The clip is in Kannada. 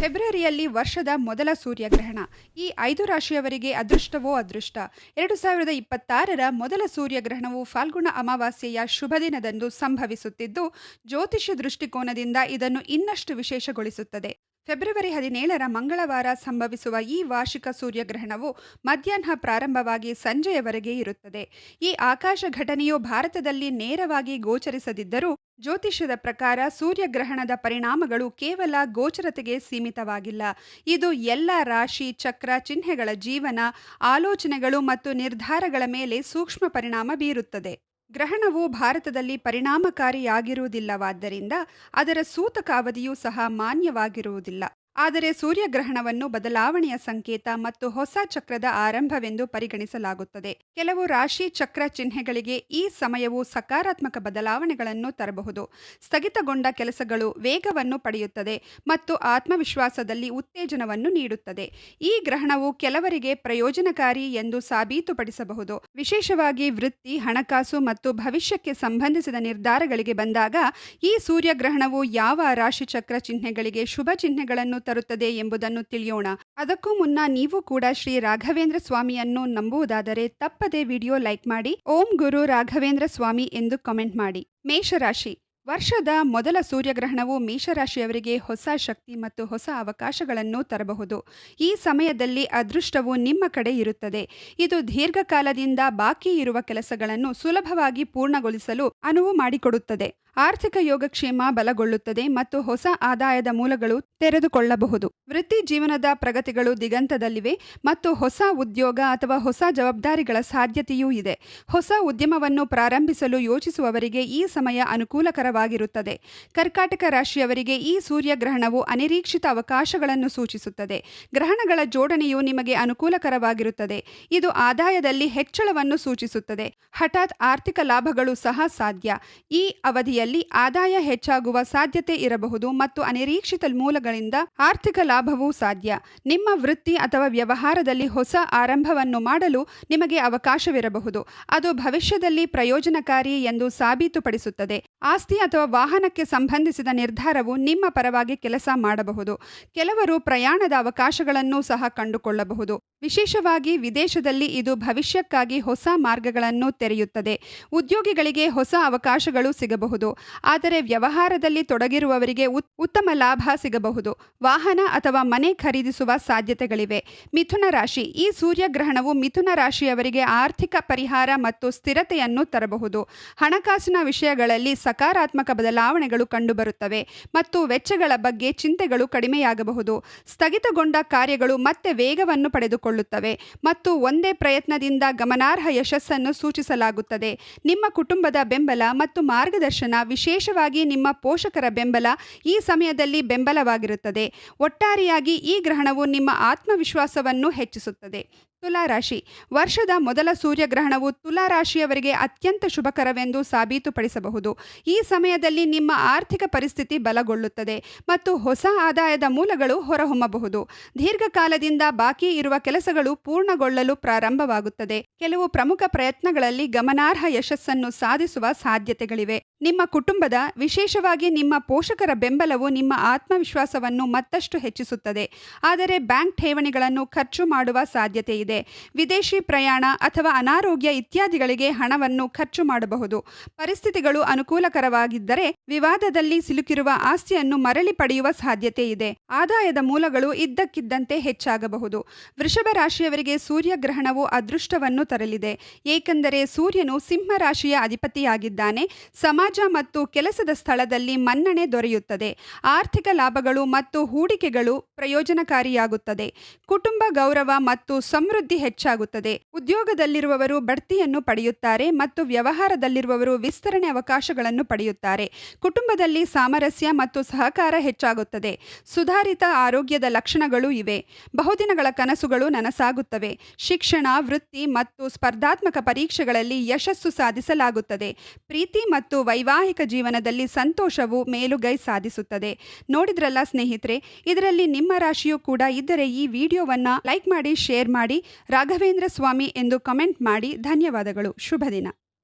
ಫೆಬ್ರವರಿಯಲ್ಲಿ ವರ್ಷದ ಮೊದಲ ಸೂರ್ಯಗ್ರಹಣ. ಈ ಐದು ರಾಶಿಯವರಿಗೆ ಅದೃಷ್ಟವೋ ಅದೃಷ್ಟ. ಎರಡು ಸಾವಿರದ ಇಪ್ಪತ್ತಾರರ ಮೊದಲ ಸೂರ್ಯಗ್ರಹಣವು ಫಾಲ್ಗುಣ ಅಮಾವಾಸ್ಯೆಯ ಶುಭ ದಿನದಂದು ಸಂಭವಿಸುತ್ತಿದ್ದು ಜ್ಯೋತಿಷ್ಯ ದೃಷ್ಟಿಕೋನದಿಂದ ಇದನ್ನು ಇನ್ನಷ್ಟು ವಿಶೇಷಗೊಳಿಸುತ್ತದೆ. ಫೆಬ್ರವರಿ ಹದಿನೇಳರ ಮಂಗಳವಾರ ಸಂಭವಿಸುವ ಈ ವಾರ್ಷಿಕ ಸೂರ್ಯಗ್ರಹಣವು ಮಧ್ಯಾಹ್ನ ಪ್ರಾರಂಭವಾಗಿ ಸಂಜೆಯವರೆಗೆ ಇರುತ್ತದೆ. ಈ ಆಕಾಶ ಘಟನೆಯು ಭಾರತದಲ್ಲಿ ನೇರವಾಗಿ ಗೋಚರಿಸದಿದ್ದರೂ ಜ್ಯೋತಿಷ್ಯದ ಪ್ರಕಾರ ಸೂರ್ಯಗ್ರಹಣದ ಪರಿಣಾಮಗಳು ಕೇವಲ ಗೋಚರತೆಗೆ ಸೀಮಿತವಾಗಿಲ್ಲ. ಇದು ಎಲ್ಲ ರಾಶಿ, ಚಕ್ರ, ಚಿಹ್ನೆಗಳ ಜೀವನ, ಆಲೋಚನೆಗಳು ಮತ್ತು ನಿರ್ಧಾರಗಳ ಮೇಲೆ ಸೂಕ್ಷ್ಮ ಪರಿಣಾಮ ಬೀರುತ್ತದೆ. ಗ್ರಹಣವು ಭಾರತದಲ್ಲಿ ಪರಿಣಾಮಕಾರಿಯಾಗಿರುವುದಿಲ್ಲವಾದ್ದರಿಂದ ಅದರ ಸೂತಕ ಅವಧಿಯೂ ಸಹ ಮಾನ್ಯವಾಗಿರುವುದಿಲ್ಲ. ಆದರೆ ಸೂರ್ಯಗ್ರಹಣವನ್ನು ಬದಲಾವಣೆಯ ಸಂಕೇತ ಮತ್ತು ಹೊಸ ಚಕ್ರದ ಆರಂಭವೆಂದು ಪರಿಗಣಿಸಲಾಗುತ್ತದೆ. ಕೆಲವು ರಾಶಿ ಚಕ್ರ ಚಿಹ್ನೆಗಳಿಗೆ ಈ ಸಮಯವು ಸಕಾರಾತ್ಮಕ ಬದಲಾವಣೆಗಳನ್ನು ತರಬಹುದು. ಸ್ಥಗಿತಗೊಂಡ ಕೆಲಸಗಳು ವೇಗವನ್ನು ಪಡೆಯುತ್ತದೆ ಮತ್ತು ಆತ್ಮವಿಶ್ವಾಸದಲ್ಲಿ ಉತ್ತೇಜನವನ್ನು ನೀಡುತ್ತದೆ. ಈ ಗ್ರಹಣವು ಕೆಲವರಿಗೆ ಪ್ರಯೋಜನಕಾರಿ ಎಂದು ಸಾಬೀತುಪಡಿಸಬಹುದು. ವಿಶೇಷವಾಗಿ ವೃತ್ತಿ, ಹಣಕಾಸು ಮತ್ತು ಭವಿಷ್ಯಕ್ಕೆ ಸಂಬಂಧಿಸಿದ ನಿರ್ಧಾರಗಳಿಗೆ ಬಂದಾಗ ಈ ಸೂರ್ಯಗ್ರಹಣವು ಯಾವ ರಾಶಿಚಕ್ರ ಚಿಹ್ನೆಗಳಿಗೆ ಶುಭ ಚಿಹ್ನೆಗಳನ್ನು ತರುತ್ತದೆ ಎಂಬುದನ್ನು ತಿಳಿಯೋಣ. ಅದಕ್ಕೂ ಮುನ್ನ ನೀವು ಕೂಡ ಶ್ರೀ ರಾಘವೇಂದ್ರ ಸ್ವಾಮಿಯನ್ನು ನಂಬುವುದಾದರೆ ತಪ್ಪದೆ ವಿಡಿಯೋ ಲೈಕ್ ಮಾಡಿ. ಓಂ ಗುರು ರಾಘವೇಂದ್ರ ಸ್ವಾಮಿ ಎಂದು ಕಮೆಂಟ್ ಮಾಡಿ. ಮೇಷರಾಶಿ. ವರ್ಷದ ಮೊದಲ ಸೂರ್ಯಗ್ರಹಣವು ಮೇಷರಾಶಿಯವರಿಗೆ ಹೊಸ ಶಕ್ತಿ ಮತ್ತು ಹೊಸ ಅವಕಾಶಗಳನ್ನು ತರಬಹುದು. ಈ ಸಮಯದಲ್ಲಿ ಅದೃಷ್ಟವು ನಿಮ್ಮ ಕಡೆ ಇರುತ್ತದೆ. ಇದು ದೀರ್ಘಕಾಲದಿಂದ ಬಾಕಿ ಇರುವ ಕೆಲಸಗಳನ್ನು ಸುಲಭವಾಗಿ ಪೂರ್ಣಗೊಳಿಸಲು ಅನುವು ಮಾಡಿಕೊಡುತ್ತದೆ. ಆರ್ಥಿಕ ಯೋಗಕ್ಷೇಮ ಬಲಗೊಳ್ಳುತ್ತದೆ ಮತ್ತು ಹೊಸ ಆದಾಯದ ಮೂಲಗಳು ತೆರೆದುಕೊಳ್ಳಬಹುದು. ವೃತ್ತಿ ಜೀವನದ ಪ್ರಗತಿಗಳು ದಿಗಂತದಲ್ಲಿವೆ ಮತ್ತು ಹೊಸ ಉದ್ಯೋಗ ಅಥವಾ ಹೊಸ ಜವಾಬ್ದಾರಿಗಳ ಸಾಧ್ಯತೆಯೂ ಇದೆ. ಹೊಸ ಉದ್ಯಮವನ್ನು ಪ್ರಾರಂಭಿಸಲು ಯೋಚಿಸುವವರಿಗೆ ಈ ಸಮಯ ಅನುಕೂಲಕರವಾಗಿರುತ್ತದೆ. ಕರ್ಕಾಟಕ ರಾಶಿಯವರಿಗೆ ಈ ಸೂರ್ಯಗ್ರಹಣವು ಅನಿರೀಕ್ಷಿತ ಅವಕಾಶಗಳನ್ನು ಸೂಚಿಸುತ್ತದೆ. ಗ್ರಹಣಗಳ ಜೋಡಣೆಯು ನಿಮಗೆ ಅನುಕೂಲಕರವಾಗಿರುತ್ತದೆ. ಇದು ಆದಾಯದಲ್ಲಿ ಹೆಚ್ಚಳವನ್ನು ಸೂಚಿಸುತ್ತದೆ. ಹಠಾತ್ ಆರ್ಥಿಕ ಲಾಭಗಳು ಸಹ ಸಾಧ್ಯ. ಈ ಅವಧಿಯಲ್ಲಿ ಆದಾಯ ಹೆಚ್ಚಾಗುವ ಸಾಧ್ಯತೆ ಇರಬಹುದು ಮತ್ತು ಅನಿರೀಕ್ಷಿತ ಮೂಲಗಳಿಂದ ಆರ್ಥಿಕ ಲಾಭವೂ ಸಾಧ್ಯ. ನಿಮ್ಮ ವೃತ್ತಿ ಅಥವಾ ವ್ಯವಹಾರದಲ್ಲಿ ಹೊಸ ಆರಂಭವನ್ನು ಮಾಡಲು ನಿಮಗೆ ಅವಕಾಶವಿರಬಹುದು. ಅದು ಭವಿಷ್ಯದಲ್ಲಿ ಪ್ರಯೋಜನಕಾರಿ ಎಂದು ಸಾಬೀತುಪಡಿಸುತ್ತದೆ. ಆಸ್ತಿ ಅಥವಾ ವಾಹನಕ್ಕೆ ಸಂಬಂಧಿಸಿದ ನಿರ್ಧಾರವು ನಿಮ್ಮ ಪರವಾಗಿ ಕೆಲಸ ಮಾಡಬಹುದು. ಕೆಲವರು ಪ್ರಯಾಣದ ಅವಕಾಶಗಳನ್ನು ಸಹ ಕಂಡುಕೊಳ್ಳಬಹುದು. ವಿಶೇಷವಾಗಿ ವಿದೇಶದಲ್ಲಿ ಇದು ಭವಿಷ್ಯಕ್ಕಾಗಿ ಹೊಸ ಮಾರ್ಗಗಳನ್ನು ತೆರೆಯುತ್ತದೆ. ಉದ್ಯೋಗಿಗಳಿಗೆ ಹೊಸ ಅವಕಾಶಗಳು ಸಿಗಬಹುದು. ಆದರೆ ವ್ಯವಹಾರದಲ್ಲಿ ತೊಡಗಿರುವವರಿಗೆ ಉತ್ತಮ ಲಾಭ ಸಿಗಬಹುದು. ವಾಹನ ಅಥವಾ ಮನೆ ಖರೀದಿಸುವ ಸಾಧ್ಯತೆಗಳಿವೆ. ಮಿಥುನ ರಾಶಿ. ಈ ಸೂರ್ಯಗ್ರಹಣವು ಮಿಥುನ ರಾಶಿಯವರಿಗೆ ಆರ್ಥಿಕ ಪರಿಹಾರ ಮತ್ತು ಸ್ಥಿರತೆಯನ್ನು ತರಬಹುದು. ಹಣಕಾಸಿನ ವಿಷಯಗಳಲ್ಲಿ ಸಕಾರಾತ್ಮಕ ಬದಲಾವಣೆಗಳು ಕಂಡುಬರುತ್ತವೆ ಮತ್ತು ವೆಚ್ಚಗಳ ಬಗ್ಗೆ ಚಿಂತೆಗಳು ಕಡಿಮೆಯಾಗಬಹುದು. ಸ್ಥಗಿತಗೊಂಡ ಕಾರ್ಯಗಳು ಮತ್ತೆ ವೇಗವನ್ನು ಪಡೆದುಕೊಳ್ಳುತ್ತವೆ ಮತ್ತು ಒಂದೇ ಪ್ರಯತ್ನದಿಂದ ಗಮನಾರ್ಹ ಯಶಸ್ಸನ್ನು ಸೂಚಿಸಲಾಗುತ್ತದೆ. ನಿಮ್ಮ ಕುಟುಂಬದ ಬೆಂಬಲ ಮತ್ತು ಮಾರ್ಗದರ್ಶನ ವಿಶೇಷವಾಗಿ ನಿಮ್ಮ ಪೋಷಕರ ಬೆಂಬಲ ಈ ಸಮಯದಲ್ಲಿ ಬೆಂಬಲವಾಗಿರುತ್ತದೆ. ಒಟ್ಟಾರೆಯಾಗಿ ಈ ಗ್ರಹಣವು ನಿಮ್ಮ ಆತ್ಮವಿಶ್ವಾಸವನ್ನು ಹೆಚ್ಚಿಸುತ್ತದೆ. ತುಲಾರಾಶಿ. ವರ್ಷದ ಮೊದಲ ಸೂರ್ಯಗ್ರಹಣವು ತುಲಾರಾಶಿಯವರಿಗೆ ಅತ್ಯಂತ ಶುಭಕರವೆಂದು ಸಾಬೀತುಪಡಿಸಬಹುದು. ಈ ಸಮಯದಲ್ಲಿ ನಿಮ್ಮ ಆರ್ಥಿಕ ಪರಿಸ್ಥಿತಿ ಬಲಗೊಳ್ಳುತ್ತದೆ ಮತ್ತು ಹೊಸ ಆದಾಯದ ಮೂಲಗಳು ಹೊರಹೊಮ್ಮಬಹುದು. ದೀರ್ಘಕಾಲದಿಂದ ಬಾಕಿ ಇರುವ ಕೆಲಸಗಳು ಪೂರ್ಣಗೊಳ್ಳಲು ಪ್ರಾರಂಭವಾಗುತ್ತದೆ. ಕೆಲವು ಪ್ರಮುಖ ಪ್ರಯತ್ನಗಳಲ್ಲಿ ಗಮನಾರ್ಹ ಯಶಸ್ಸನ್ನು ಸಾಧಿಸುವ ಸಾಧ್ಯತೆಗಳಿವೆ. ನಿಮ್ಮ ಕುಟುಂಬದ, ವಿಶೇಷವಾಗಿ ನಿಮ್ಮ ಪೋಷಕರ ಬೆಂಬಲವು ನಿಮ್ಮ ಆತ್ಮವಿಶ್ವಾಸವನ್ನು ಮತ್ತಷ್ಟು ಹೆಚ್ಚಿಸುತ್ತದೆ. ಆದರೆ ಬ್ಯಾಂಕ್ ಠೇವಣಿಗಳನ್ನು ಖರ್ಚು ಮಾಡುವ ಸಾಧ್ಯತೆ ಇದೆ ವಿದೇಶಿ ಪ್ರಯಾಣ ಅಥವಾ ಅನಾರೋಗ್ಯ ಇತ್ಯಾದಿಗಳಿಗೆ ಹಣವನ್ನು ಖರ್ಚು ಮಾಡಬಹುದು. ಪರಿಸ್ಥಿತಿಗಳು ಅನುಕೂಲಕರವಾಗಿದ್ದರೆ ವಿವಾದದಲ್ಲಿ ಸಿಲುಕಿರುವ ಆಸ್ತಿಯನ್ನು ಮರಳಿ ಪಡೆಯುವ ಸಾಧ್ಯತೆ ಇದೆ. ಆದಾಯದ ಮೂಲಗಳು ಇದ್ದಕ್ಕಿದ್ದಂತೆ ಹೆಚ್ಚಾಗಬಹುದು. ವೃಷಭ ರಾಶಿಯವರಿಗೆ ಸೂರ್ಯಗ್ರಹಣವು ಅದೃಷ್ಟವನ್ನು ತರಲಿದೆ. ಏಕೆಂದರೆ ಸೂರ್ಯನು ಸಿಂಹ ರಾಶಿಯ ಅಧಿಪತಿಯಾಗಿದ್ದಾನೆ. ಸಮಾಜ ಮತ್ತು ಕೆಲಸದ ಸ್ಥಳದಲ್ಲಿ ಮನ್ನಣೆ ದೊರೆಯುತ್ತದೆ. ಆರ್ಥಿಕ ಲಾಭಗಳು ಮತ್ತು ಹೂಡಿಕೆಗಳು ಪ್ರಯೋಜನಕಾರಿಯಾಗುತ್ತದೆ. ಕುಟುಂಬ ಗೌರವ ಮತ್ತು ಸಮೃದ್ಧಿ ಹೆಚ್ಚಾಗುತ್ತದೆ. ಉದ್ಯೋಗದಲ್ಲಿರುವವರು ಬಡ್ತಿಯನ್ನು ಪಡೆಯುತ್ತಾರೆ ಮತ್ತು ವ್ಯವಹಾರದಲ್ಲಿರುವವರು ವಿಸ್ತರಣೆ ಅವಕಾಶಗಳನ್ನು ಪಡೆಯುತ್ತಾರೆ. ಕುಟುಂಬದಲ್ಲಿ ಸಾಮರಸ್ಯ ಮತ್ತು ಸಹಕಾರ ಹೆಚ್ಚಾಗುತ್ತದೆ. ಸುಧಾರಿತ ಆರೋಗ್ಯದ ಲಕ್ಷಣಗಳು ಇವೆ. ಬಹುದಿನಗಳ ಕನಸುಗಳು ನನಸಾಗುತ್ತವೆ. ಶಿಕ್ಷಣ, ವೃತ್ತಿ ಮತ್ತು ಸ್ಪರ್ಧಾತ್ಮಕ ಪರೀಕ್ಷೆಗಳಲ್ಲಿ ಯಶಸ್ಸು ಸಾಧಿಸಲಾಗುತ್ತದೆ. ಪ್ರೀತಿ ಮತ್ತು ವೈವಾಹಿಕ ಜೀವನದಲ್ಲಿ ಸಂತೋಷವು ಮೇಲುಗೈ ಸಾಧಿಸುತ್ತದೆ. ನೋಡಿದ್ರಲ್ಲ ಸ್ನೇಹಿತರೆ, ಇದರಲ್ಲಿ ನಿಮ್ಮ ರಾಶಿಯೂ ಕೂಡ ಇದ್ದರೆ ಈ ವಿಡಿಯೋವನ್ನು ಲೈಕ್ ಮಾಡಿ, ಶೇರ್ ಮಾಡಿ ರಾಘವೇಂದ್ರ ಸ್ವಾಮಿ ಎಂದು ಕಮೆಂಟ್ ಮಾಡಿ ಧನ್ಯವಾದಗಳು. ಶುಭ ದಿನ.